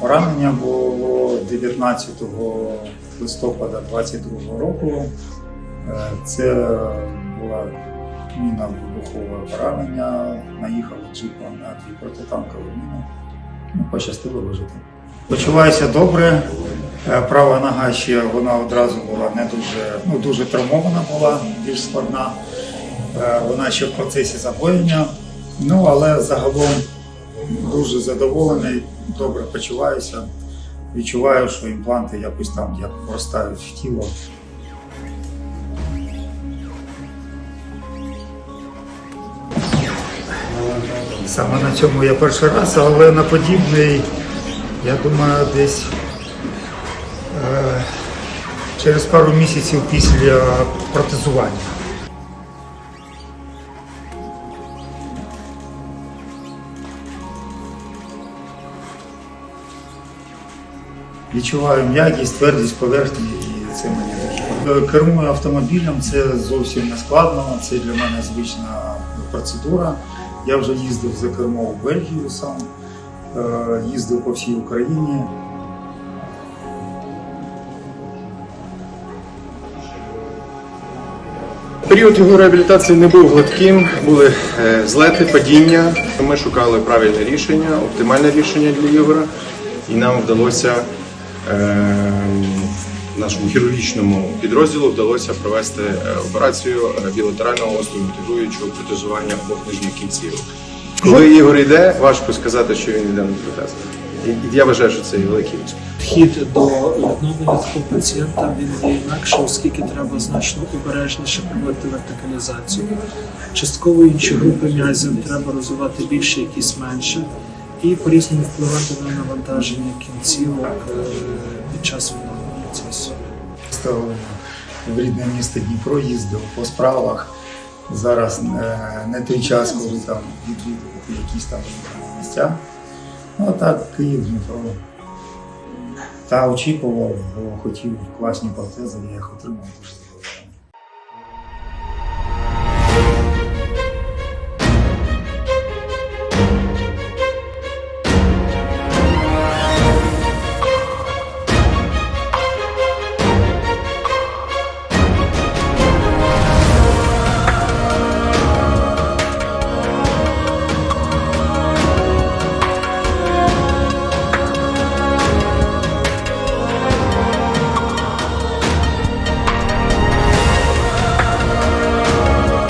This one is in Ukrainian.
Поранення було 19 листопада 22 року. Е, Це була міна вибухове поранення. Наїхали джипом на дві протитанкові міни. Ну, пощастило вижити. Почуваюся добре. Е, Права нога ще вона одразу була не дуже, ну дуже травмована була, більш складна. Е, Вона ще в процесі загоєння. Ну але загалом дуже задоволений, добре почуваюся. Відчуваю, що імпланти якось там як вростають в тіло. Саме на цьому я перший раз, але на подібний, я думаю, десь е, через пару місяців після протезування. Відчуваю м'якість, твердість поверхні, і це мені дуже. Е, Кермую автомобілем, це зовсім не складно, це для мене звична процедура. Я вже їздив за кермо в Бельгію сам, е, їздив по всій Україні. Період його реабілітації не був гладким, були е, злети, падіння. Ми шукали правильне рішення, оптимальне рішення для Ігора, і нам вдалося нашому хірургічному підрозділу вдалося провести е, операцію е, білатерального остеоінтегруючого протезування обох нижніх кінців. Коли Ігор йде, важко сказати, що він йде на протез. Я вважаю, що це великий успіх. Вхід до витку пацієнта він є інакше, оскільки треба значно обережніше проводити вертикалізацію. Частково інші групи м'язів треба розвивати більше, якісь менше, і по-різному впливати на навантаження кінцівок е, під час відновлення процесу. В рідне місто Дніпро їздив по справах. Зараз е, не той час, коли там відвідувати якісь там місця. Ну а так, Київ, Дніпро. Та очікував, бо хотів класні протези, я їх отримав.